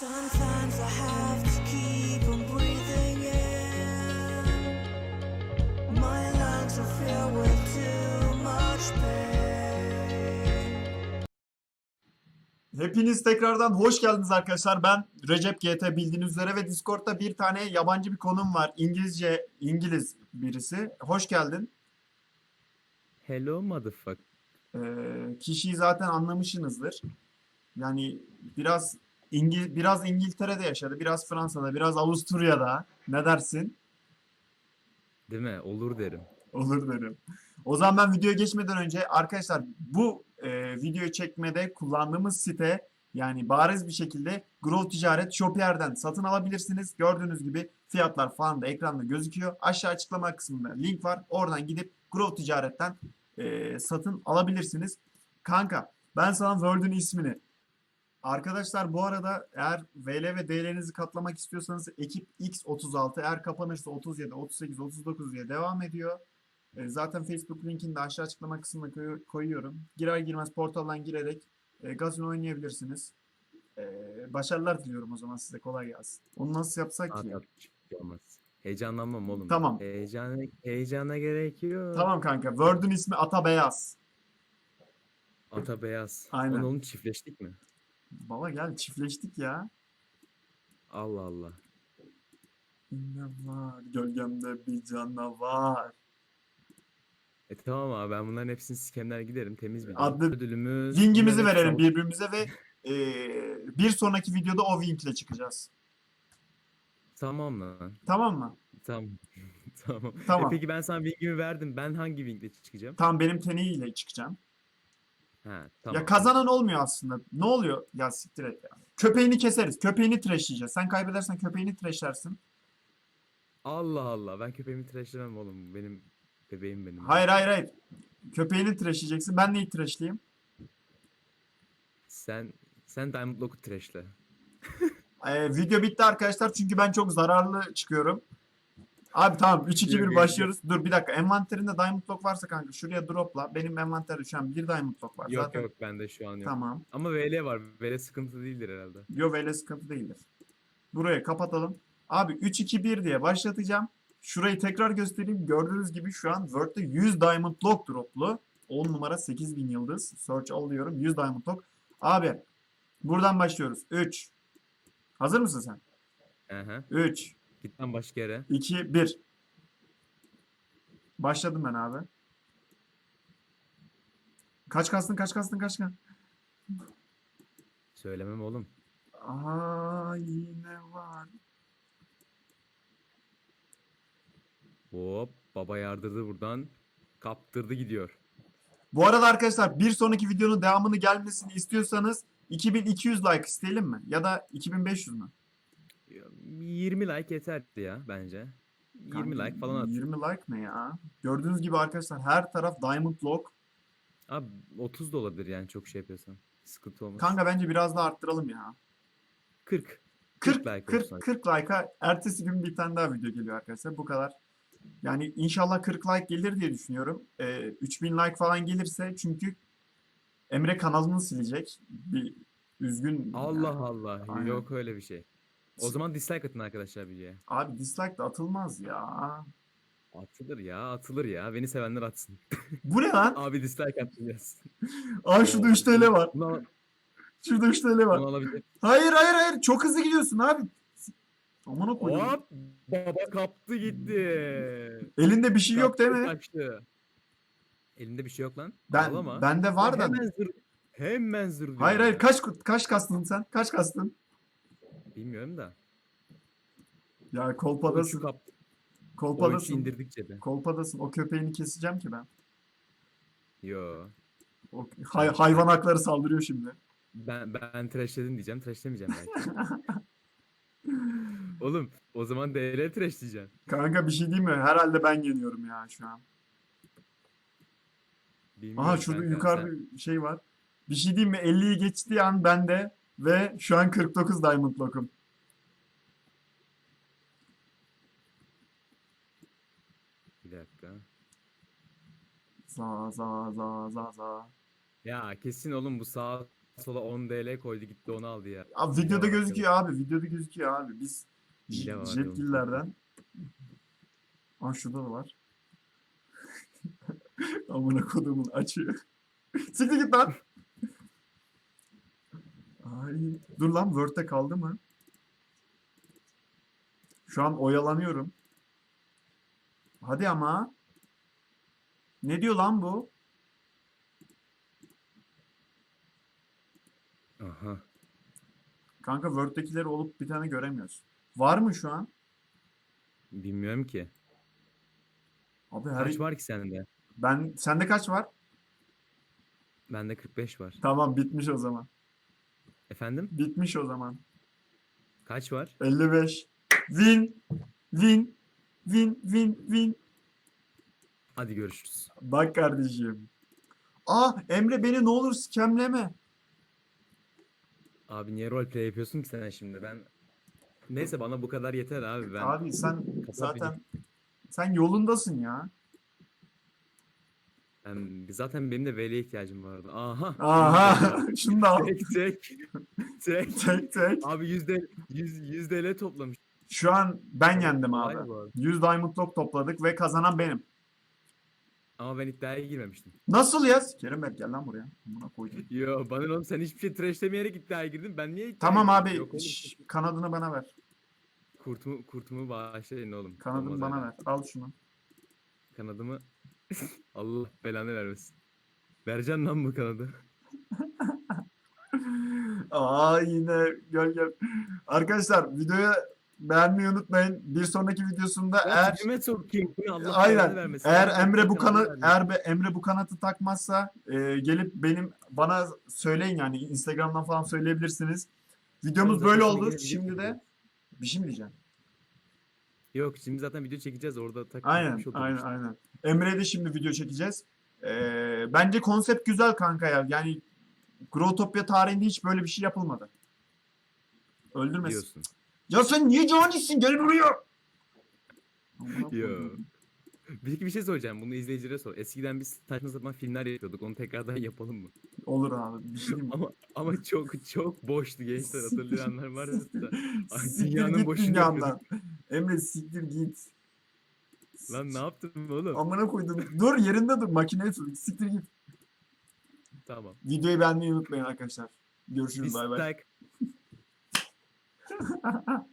Sometimes I have to keep on breathing in. My lungs are filled with too much pain. Hepiniz tekrardan hoş geldiniz arkadaşlar. Ben Recep GT bildiğiniz üzere ve Discord'da bir tane yabancı bir konum var. İngilizce, İngiliz birisi. Hoş geldin. Hello motherfucker. Ee, kişiyi zaten anlamışsınızdır. Yani biraz İngil biraz İngiltere'de yaşadı, biraz Fransa'da, biraz Avusturya'da. Ne dersin? Değil mi? Olur derim. Olur derim. O zaman ben videoya geçmeden önce arkadaşlar bu e, videoyu çekmede kullandığımız site yani bariz bir şekilde Grow Ticaret Shopier'den satın alabilirsiniz. Gördüğünüz gibi fiyatlar falan da ekranda gözüküyor. Aşağı açıklama kısmında link var. Oradan gidip Grow Ticaret'ten e, satın alabilirsiniz. Kanka ben sana Word'ün ismini Arkadaşlar bu arada eğer VL ve DL'nizi katlamak istiyorsanız ekip X36 eğer kapanırsa 37, 38, 39 diye devam ediyor. E, Zaten Facebook linkini de aşağı açıklama kısmına koy- koyuyorum. Girer girmez portaldan girerek e, gazino oynayabilirsiniz. E, başarılar diliyorum o zaman size kolay gelsin. Onu nasıl yapsak ki? şey olmaz. Heyecanlanmam oğlum. Tamam. Heyecana, heyecana gerek yok. Tamam kanka. Word'ün ismi Ata Beyaz. Ata beyaz. Aynen. Onu, onu çiftleştik mi? Baba gel çiftleştik ya. Allah Allah. Ne var gölgemde bir canavar. E tamam abi ben bunların hepsini skemler giderim temiz bir Adlı- ödülümüz. Linkimizi verelim birbirimize ve e, bir sonraki videoda o linkle çıkacağız. Tamam lan. Tamam mı? Tamam. tamam. Tamam. E peki ben sana bilgimi verdim. Ben hangi linkle çıkacağım? Tamam benim teneyiyle çıkacağım. Tamam. Ya kazanan olmuyor aslında. Ne oluyor? Ya siktir et ya. Köpeğini keseriz. Köpeğini trashleyeceğiz. Sen kaybedersen köpeğini trashlersin. Allah Allah. Ben köpeğimi tıraşlamam oğlum. Benim bebeğim benim. Hayır hayır hayır. Köpeğini trashleyeceksin. Ben neyi trashleyeyim? Sen sen Diamond Lock'u tıraşla. Ee, video bitti arkadaşlar çünkü ben çok zararlı çıkıyorum. Abi tamam 3 2 Yok, 1 yok, başlıyoruz. Dur bir dakika. Envanterinde diamond lock varsa kanka şuraya dropla. Benim envanterde şu an bir diamond lock var. Yok Zaten yok bende şu an yok. tamam. Ama VL var. VL sıkıntı değildir herhalde. Yo böyle sıkıntı değildir. Burayı kapatalım. Abi 3 2 1 diye başlatacağım. Şurayı tekrar göstereyim. Gördüğünüz gibi şu an Word'de 100 diamond lock droplu. 10 numara 8000 yıldız. Search alıyorum. 100 diamond lock. Abi buradan başlıyoruz. 3 Hazır mısın sen? Aha. 3 Git lan başka yere. 2, 1. Başladım ben abi. Kaç kastın, kaç kastın, kaç kastın? Söylemem oğlum. Aa yine var. Hop baba yardırdı buradan. Kaptırdı gidiyor. Bu arada arkadaşlar bir sonraki videonun devamını gelmesini istiyorsanız 2200 like isteyelim mi? Ya da 2500 mü? 20 like yeterdi ya bence. 20 Kanka, like falan at. 20 like ne ya? Gördüğünüz gibi arkadaşlar her taraf diamond lock. Abi 30 da olabilir yani çok şey yapıyorsan. Sıkıntı olmaz. Kanka bence biraz daha arttıralım ya. 40. 40 40 like 40 olsun. 40 like'a ertesi gün bir tane daha video geliyor arkadaşlar. Bu kadar. Yani inşallah 40 like gelir diye düşünüyorum. Ee, 3000 like falan gelirse çünkü Emre kanalını silecek. Bir üzgün. Allah yani. Allah. Aynen. Yok öyle bir şey. O zaman dislike atın arkadaşlar videoya. Abi dislike de atılmaz ya. Atılır ya atılır ya. Beni sevenler atsın. Bu ne lan? Abi dislike yaz. Aa şurada 3 TL var. Bunu, al- Şurada 3 TL var. bunu alabilir. Hayır hayır hayır. Çok hızlı gidiyorsun abi. Aman koyayım. Hop! Baba kaptı gitti. Elinde bir şey yok değil mi? kaçtı. Elinde bir şey yok lan. Ben Ağlama. bende var da. Hemen zır. Hemen zır Hayır hayır kaç kaç kastın sen? Kaç kastın? Bilmiyorum da. Ya kolpadasın. üçü Kolpadasın. indirdikçe de. Kolpadasın. O köpeğini keseceğim ki ben. Yo. O hay- hayvan hakları saldırıyor şimdi. Ben ben trashledim diyeceğim. Trashlemeyeceğim belki. Oğlum o zaman DL trash diyeceksin. Kanka bir şey diyeyim mi? Herhalde ben yeniyorum ya şu an. Bilmiyorum Aha şurada kanka, yukarıda bir şey var. Bir şey diyeyim mi? 50'yi geçtiği an bende ve şu an 49 diamond lock'um. sen- Bir dakika. Za za za za za. Ya kesin oğlum bu sağ sola 10 DL koydu gitti onu aldı ya. Abi videoda var gözüküyor abi. Videoda gözüküyor abi. Biz Hile jetgillerden. Aa şurada da var. Amına kodumun açıyor. Siktir git lan. Ay. Dur lan Word'de kaldı mı? Şu an oyalanıyorum. Hadi ama. Ne diyor lan bu? Aha. Kanka Word'dekileri olup bir tane göremiyoruz. Var mı şu an? Bilmiyorum ki. Abi her Kaç var ki sende? ben sende kaç var? Bende 45 var. Tamam bitmiş o zaman. Efendim? Bitmiş o zaman. Kaç var? 55. Win. Win. Win. Win. Win. Hadi görüşürüz. Bak kardeşim. Aa Emre beni ne olur skemleme. Abi niye roleplay yapıyorsun ki sen şimdi? Ben Neyse bana bu kadar yeter abi ben. Abi sen zaten sen yolundasın ya. Ben- zaten benim de veliye ihtiyacım vardı. Aha. Aha. Şunu da al. tek tek. Tek. Tek tek. Abi yüzde yüz, yüz DL toplamış. Şu an ben yendim abi. bu arada. 100 Diamond Lock topladık ve kazanan benim. Ama ben iddiaya girmemiştim. Nasıl ya? Kerim Berk gel lan buraya. Buna koydum. Yo bana ne oğlum sen hiçbir şey trashlemeyerek iddiaya girdin. Ben niye iddiaya Tamam girdim? abi. Yok oğlum. şş, kanadını bana ver. Kurtumu, kurtumu bağışlayın oğlum. Kanadını Olmaz bana öyle. ver. Al şunu. Kanadımı Allah belanı vermesin. Vereceksin lan bu kanadı. Aa yine gel gel. Arkadaşlar videoyu beğenmeyi unutmayın. Bir sonraki videosunda Eğer... eğer Cime sokayım. Allah aynen vermesin. eğer Allah Emre bu vermesin. eğer be- Emre bu kanatı takmazsa e, gelip benim bana söyleyin yani Instagram'dan falan söyleyebilirsiniz. Videomuz böyle oldu. Şimdi de bir şey mi diyeceğim? Yok şimdi zaten video çekeceğiz orada Aynen, oluruz aynen, işte. aynen. Emre'ye de şimdi video çekeceğiz. Ee, bence konsept güzel kanka ya. Yani Growtopia tarihinde hiç böyle bir şey yapılmadı. Öldürmesin. Diyorsun. Ya sen niye canisin? Gel buraya. Yo. Peki bir şey soracağım. Bunu izleyicilere sor. Eskiden biz saçma sapan filmler yapıyorduk. Onu tekrardan yapalım mı? Olur abi. Bir şey diyeyim mi? Ama ama çok çok boştu gençler hatırlayanlar var ya. Ay, Siktir dünyanın git boşunu dünyamdan. Emre siktir git. Lan ne yaptın oğlum? Amına koydum. Dur yerinde dur. Makineye sür. Siktir git. Tamam. Videoyu beğenmeyi unutmayın arkadaşlar. Görüşürüz. Bay bay.